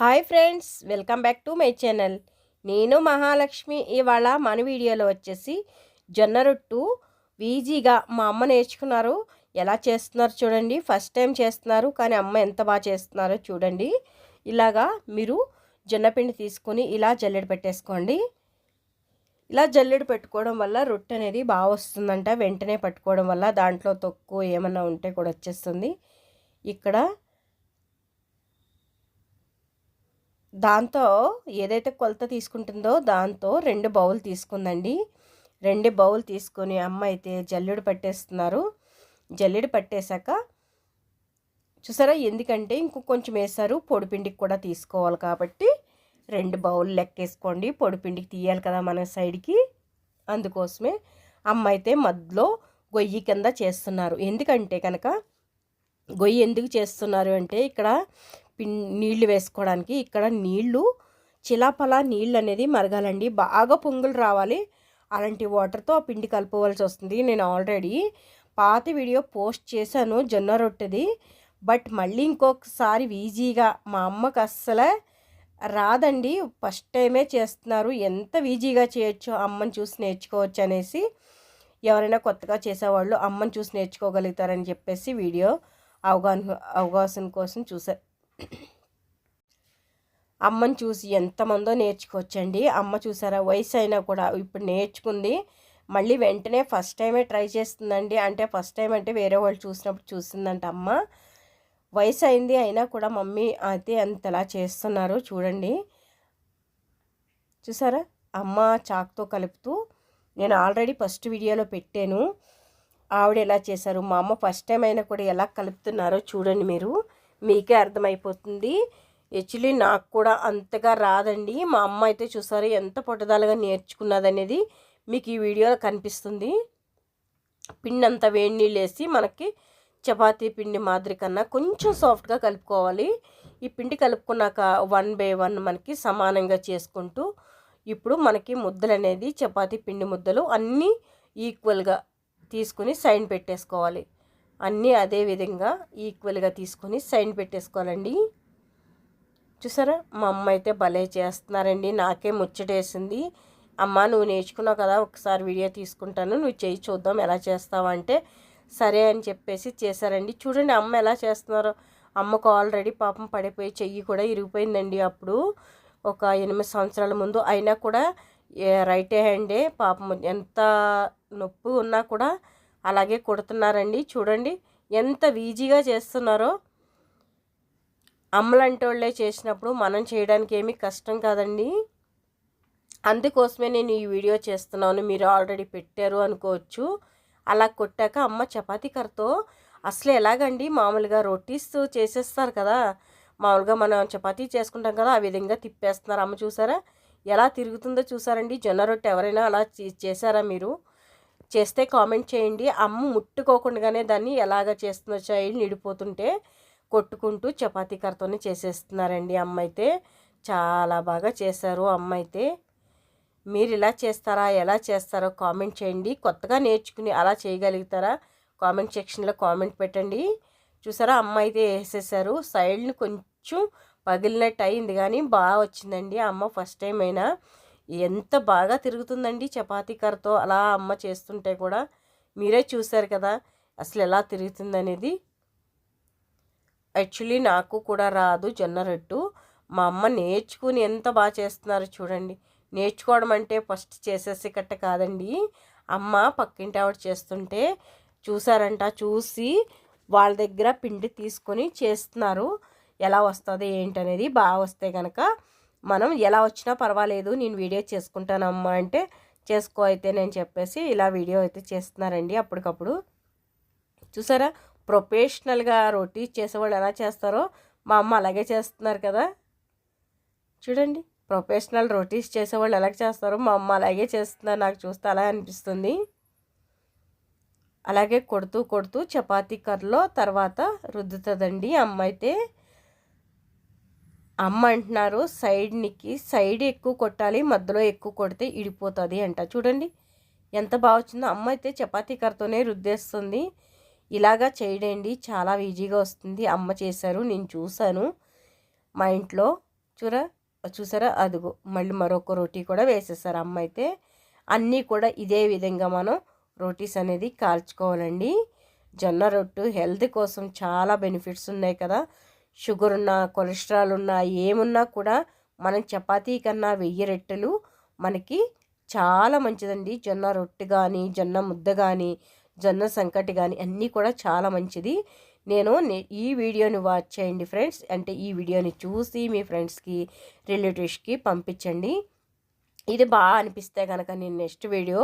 Hi friends welcome back to my channel. నేను మహాలక్ష్మి ఇవాళ మన వీడియోలో వచ్చేసి జొన్న రొట్టు ఈజీగా మా అమ్మ నేర్చుకున్నారు. ఎలా చేస్తున్నారు చూడండి. ఫస్ట్ టైం చేస్తున్నారు కానీ అమ్మ ఎంత బాగా చేస్తున్నారో చూడండి. ఇలాగా మీరు జొన్నపిండి తీసుకొని ఇలా జల్లెడ పెట్టేసుకోండి. ఇలా జల్లెడ పెట్టుకోవడం వల్ల రొట్టె అనేది బాగా వస్తుందంట. వెంటనే పట్టుకోవడం వల్ల దాంట్లో తొక్కు ఏమన్నా ఉంటే కూడా వచ్చేస్తుంది. ఇక్కడ దాంతో ఏదైతే కొలత తీసుకుంటుందో దాంతో రెండు బౌల్ తీసుకుందండి. రెండు బౌల్ తీసుకొని అమ్మ అయితే జల్లుడు పట్టేస్తున్నారు. జల్లుడు పట్టేశాక చూసారా ఎందుకంటే ఇంకొక కొంచెం వేసారు పొడిపిండికి కూడా తీసుకోవాలి కాబట్టి రెండు బౌల్ లెక్కేసుకోండి. పొడిపిండికి తీయాలి కదా మన సైడ్కి. అందుకోసమే అమ్మ అయితే మధ్యలో గొయ్యి కింద చేస్తున్నారు. ఎందుకంటే కనుక గొయ్యి ఎందుకు చేస్తున్నారు అంటే ఇక్కడ పిన్ నీళ్ళు వేసుకోవడానికి ఇక్కడ నీళ్ళు చిలాపలా నీళ్ళు అనేది మరగాలండి. బాగా పొంగులు రావాలి. అలాంటి వాటర్తో ఆ పిండి కలుపుకోవాల్సి వస్తుంది. నేను ఆల్రెడీ పాత వీడియో పోస్ట్ చేశాను జొన్న రొట్టెది. బట్ మళ్ళీ ఇంకొకసారి ఈజీగా మా అమ్మకు అస్సలే రాదండి. ఫస్ట్ టైమే చేస్తున్నారు. ఎంత ఈజీగా చేయొచ్చో అమ్మని చూసి నేర్చుకోవచ్చు అనేసి ఎవరైనా కొత్తగా చేసేవాళ్ళు అమ్మని చూసి నేర్చుకోగలుగుతారని చెప్పేసి వీడియో అవగాహన అవగాహన కోసం చూసారు అమ్మని చూసి ఎంతమందో నేర్చుకోవచ్చండి. అమ్మ చూసారా వయసు అయినా కూడా ఇప్పుడు నేర్చుకుంది. మళ్ళీ వెంటనే ఫస్ట్ టైమే ట్రై చేస్తుందండి. అంటే ఫస్ట్ టైం అంటే వేరే వాళ్ళు చూసినప్పుడు చూసిందంట అమ్మ. వయసు అయింది అయినా కూడా మమ్మీ అయితే అంతలా చేస్తున్నారు. చూడండి. చూసారా? అమ్మ చాక్తో కలుపుతూ నేను ఆల్రెడీ ఫస్ట్ వీడియోలో పెట్టాను. ఆవిడ ఎలా చేశారు? మా అమ్మ ఫస్ట్ టైం అయినా కూడా ఎలా కలుపుతున్నారో చూడండి మీరు. మీకే అర్థమైపోతుంది. యాక్చువల్లీ నాకు కూడా అంతగా రాదండి. మా అమ్మ అయితే చూసారు ఎంత పొట్టదాలుగా నేర్చుకున్నదనేది మీకు ఈ వీడియోలో కనిపిస్తుంది. పిండి అంతా వేడి నీళ్ళు వేసి మనకి చపాతీ పిండి మాదిరి కన్నా కొంచెం సాఫ్ట్గా కలుపుకోవాలి. ఈ పిండి కలుపుకున్నాక వన్ బై వన్ మనకి సమానంగా చేసుకుంటూ ఇప్పుడు మనకి ముద్దలు అనేది చపాతీ పిండి ముద్దలు అన్నీ ఈక్వల్గా తీసుకుని సైన్ పెట్టేసుకోవాలి. అన్నీ అదే విధంగా ఈక్వల్గా తీసుకొని సైన్ పెట్టేసుకోవాలండి. చూసారా? మా అమ్మ అయితే భలే చేస్తున్నారండి. నాకే ముచ్చటేసింది. అమ్మ నువ్వు నేర్చుకున్నావు కదా ఒకసారి వీడియో తీసుకుంటాను. నువ్వు చేయి చూద్దాం ఎలా చేస్తావు అంటే సరే అని చెప్పేసి చేశారండి. చూడండి అమ్మ ఎలా చేస్తున్నారో. అమ్మకు ఆల్రెడీ పాపం పడిపోయి చెయ్యి కూడా ఇరిగిపోయిందండి అప్పుడు. ఒక ఎనిమిది సంవత్సరాల ముందు అయినా కూడా రైట్ హ్యాండే పాపం ఎంత నొప్పి ఉన్నా కూడా అలాగే కుడుతున్నారండి. చూడండి ఎంత ఈజీగా చేస్తున్నారో. అమ్మలంటి వాళ్ళే చేసినప్పుడు మనం చేయడానికి ఏమీ కష్టం కాదండి. అందుకోసమే నేను ఈ వీడియో చేస్తున్నాను. మీరు ఆల్రెడీ పెట్టారు అనుకోవచ్చు. అలా కొట్టాక అమ్మ చపాతీ కర్రతో అసలు ఎలాగండి మామూలుగా రొటీస్ చేసేస్తారు కదా. మామూలుగా మనం చపాతీ చేసుకుంటాం కదా ఆ విధంగా తిప్పేస్తున్నారు. అమ్మ చూసారా? ఎలా తిరుగుతుందో చూసారండి. జొన్న రొట్టె ఎవరైనా అలా చేశారా మీరు? చేస్తే కామెంట్ చేయండి. అమ్మ ముట్టుకోకుండానే దాన్ని ఎలాగ చేస్తుందో చైల్డ్ నిడిపోతుంటే కొట్టుకుంటూ చపాతీ కర్రతోనే చేసేస్తున్నారండి అమ్మ అయితే చాలా బాగా చేశారు అమ్మ అయితే మీరు ఇలా చేస్తారా ఎలా చేస్తారో కామెంట్ చేయండి. కొత్తగా నేర్చుకుని అలా చేయగలుగుతారా కామెంట్ సెక్షన్లో కామెంట్ పెట్టండి. చూసారా అమ్మ అయితే వేసేసారు సైడ్ని కొంచెం పగిలినట్టు అయింది కానీ బాగా వచ్చిందండి అమ్మ ఫస్ట్ టైం అయినా. ఎంత బాగా తిరుగుతుందండి చపాతీ కర్రతో అలా అమ్మ చేస్తుంటే కూడా మీరే చూశారు కదా అసలు ఎలా తిరుగుతుందనేది. యాక్చువల్లీ నాకు కూడా రాదు జొన్న రొట్టు మా అమ్మ నేర్చుకుని ఎంత బాగా చేస్తున్నారు చూడండి. నేర్చుకోవడం అంటే ఫస్ట్ చేసేసి కట్ట కాదండి. అమ్మ పక్కింటి ఆవిడ చేస్తుంటే చూసారంట చూసి వాళ్ళ దగ్గర పిండి తీసుకొని చేస్తున్నారు. ఎలా వస్తుంది ఏంటనేది బాగా వస్తే కనుక మనం ఎలా వచ్చినా పర్వాలేదు నేను వీడియో చేసుకుంటానమ్మా అంటే చేసుకో అయితే నేను చెప్పేసి ఇలా వీడియో అయితే చేస్తున్నారండి అప్పటికప్పుడు. చూసారా? ప్రొఫెషనల్గా రొటీ చేసేవాళ్ళు ఎలా చేస్తారో మా అమ్మ అలాగే చేస్తున్నారు కదా. చూడండి ప్రొఫెషనల్ రొటీస్ చేసేవాళ్ళు ఎలా చేస్తారో మా అమ్మ అలాగే చేస్తున్నారు. నాకు చూస్తే అలా అనిపిస్తుంది. అలాగే కొడుతూ కొడుతూ చపాతీ కర్రలో తర్వాత రుద్దుతుందండి అమ్మ అయితే. అమ్మ అంటున్నారు సైడ్నికి సైడ్ ఎక్కువ కొట్టాలి మధ్యలో ఎక్కువ కొడితే ఇడిపోతుంది అంట. చూడండి ఎంత బాగా వచ్చిందో. అమ్మ అయితే చపాతీ కర్రతోనే రుద్దేస్తుంది. ఇలాగా చేయడండి చాలా ఈజీగా వస్తుంది అమ్మ చేశారు నేను చూశాను మా ఇంట్లో. చూరా చూసారా? అదిగో మళ్ళీ మరొక రోటీ కూడా వేసేసారు అమ్మ అయితే. అన్నీ కూడా ఇదే విధంగా మనం రోటీస్ అనేది కాల్చుకోవాలండి. జొన్న రొట్టు హెల్త్ కోసం చాలా బెనిఫిట్స్ ఉన్నాయి కదా. షుగర్ ఉన్నా కొలెస్ట్రాల్ ఉన్నా ఏమున్నా కూడా మనం చపాతీ కన్నా వెయ్యి రెట్టెలు మనకి చాలా మంచిదండి. జొన్న రొట్టె కానీ జొన్న ముద్ద కానీ జొన్న సంకటి కానీ అన్నీ కూడా చాలా మంచిది. నేను ఈ వీడియోని వాచ్ చేయండి ఫ్రెండ్స్. అంటే ఈ వీడియోని చూసి మీ ఫ్రెండ్స్కి రిలేటివ్స్కి పంపించండి. ఇది బాగా అనిపిస్తే కనుక నేను నెక్స్ట్ వీడియో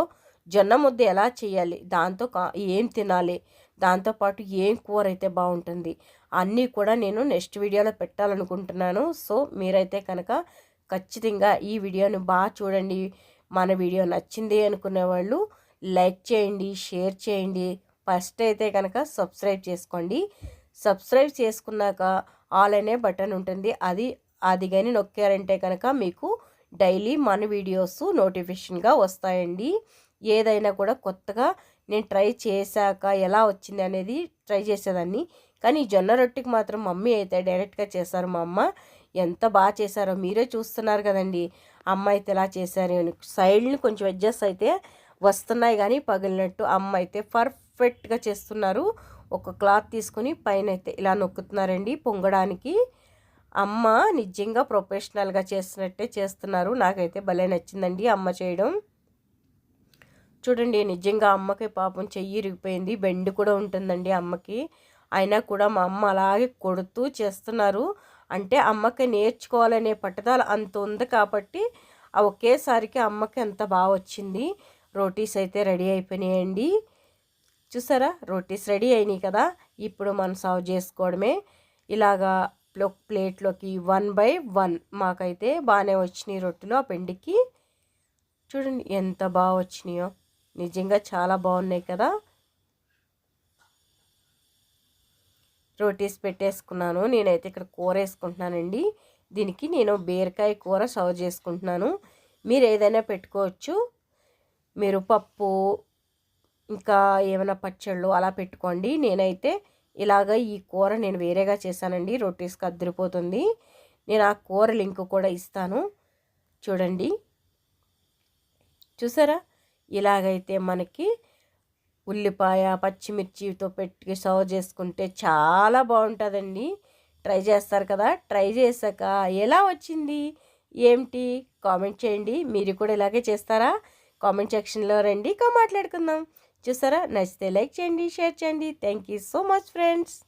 జొన్న ముద్ద ఎలా చేయాలి దాంతో ఏం తినాలి దాంతోపాటు ఏం కూర అయితే బాగుంటుంది అన్నీ కూడా నేను నెక్స్ట్ వీడియోలో పెట్టాలనుకుంటున్నాను. సో మీరైతే కనుక ఖచ్చితంగా ఈ వీడియోని బాగా చూడండి. మన వీడియో నచ్చింది అనుకునే వాళ్ళు లైక్ చేయండి షేర్ చేయండి. ఫస్ట్ అయితే కనుక సబ్స్క్రైబ్ చేసుకోండి. సబ్స్క్రైబ్ చేసుకున్నాక ఆల్ అనే బటన్ ఉంటుంది. అది అది కానీ నొక్కారంటే కనుక మీకు డైలీ మన వీడియోస్ నోటిఫికేషన్గా వస్తాయండి. ఏదైనా కూడా కొత్తగా నేను ట్రై చేశాక ఎలా వచ్చింది అనేది ట్రై చేసేదాన్ని. కానీ జొన్న రొట్టెకి మాత్రం మమ్మీ అయితే డైరెక్ట్గా చేశారు మా అమ్మ ఎంత బాగా చేశారో మీరే చూస్తున్నారు కదండి. అమ్మ అయితే ఎలా చేశారు సైడ్ని కొంచెం అడ్జస్ట్ అయితే వస్తున్నాయి కానీ పగిలినట్టు అమ్మ అయితే పర్ఫెక్ట్గా చేస్తున్నారు. ఒక క్లాత్ తీసుకుని పైన అయితే ఇలా నొక్కుతున్నారండి పొంగడానికి. అమ్మ నిజంగా ప్రొఫెషనల్గా చేస్తున్నట్టే చేస్తున్నారు. నాకైతే భలే నచ్చిందండి అమ్మ చేయడం. చూడండి నిజంగా అమ్మకి పాపం చెయ్యి ఇరిగిపోయింది. బెండ్ కూడా ఉంటుందండి అమ్మకి. అయినా కూడా మా అమ్మ అలాగే కొడుతూ చేస్తున్నారు. అంటే అమ్మకి నేర్చుకోవాలనే పట్టుదల అంత ఉంది కాబట్టి ఒకేసారికి అమ్మకి ఎంత బాగా వచ్చింది. రోటీస్ అయితే రెడీ అయిపోయినాయండి. చూసారా? రోటీస్ రెడీ అయినాయి కదా? ఇప్పుడు మనం సర్వ్ చేసుకోవడమే. ఇలాగా ప్లేట్లోకి వన్ బై వన్ మాకైతే బాగానే వచ్చినాయి రొట్టెలు ఆ పెండికి. చూడండి ఎంత బాగా వచ్చినాయో. నిజంగా చాలా బాగున్నాయి కదా. రోటీస్ పెట్టేసుకున్నాను. నేనైతే ఇక్కడ కూర వేసుకుంటున్నానండి. దీనికి నేను బీరకాయ కూర సర్వ్ చేసుకుంటున్నాను. మీరు ఏదైనా పెట్టుకోవచ్చు. మీరు పప్పు ఇంకా ఏమైనా పచ్చళ్ళు అలా పెట్టుకోండి. నేనైతే ఇలాగ ఈ కూర నేను వేరేగా చేశానండి. రొటీస్కి అద్దరిపోతుంది. నేను ఆ కూర లింక్ కూడా ఇస్తాను. చూడండి. చూసారా? ఇలాగైతే మనకి ఉల్లిపాయ పచ్చిమిర్చితో పెట్టి సర్వ్ చేసుకుంటే చాలా బాగుంటుందండి. ట్రై చేస్తారు కదా? ట్రై చేశాక ఎలా వచ్చింది? ఏమిటి? కామెంట్ చేయండి. మీరు కూడా ఇలాగే చేస్తారా? కామెంట్ సెక్షన్లో రండి. ఇంకా మాట్లాడుకుందాం. చూసారా? నచ్చితే లైక్ చేయండి షేర్ చేయండి. Thank you so much friends.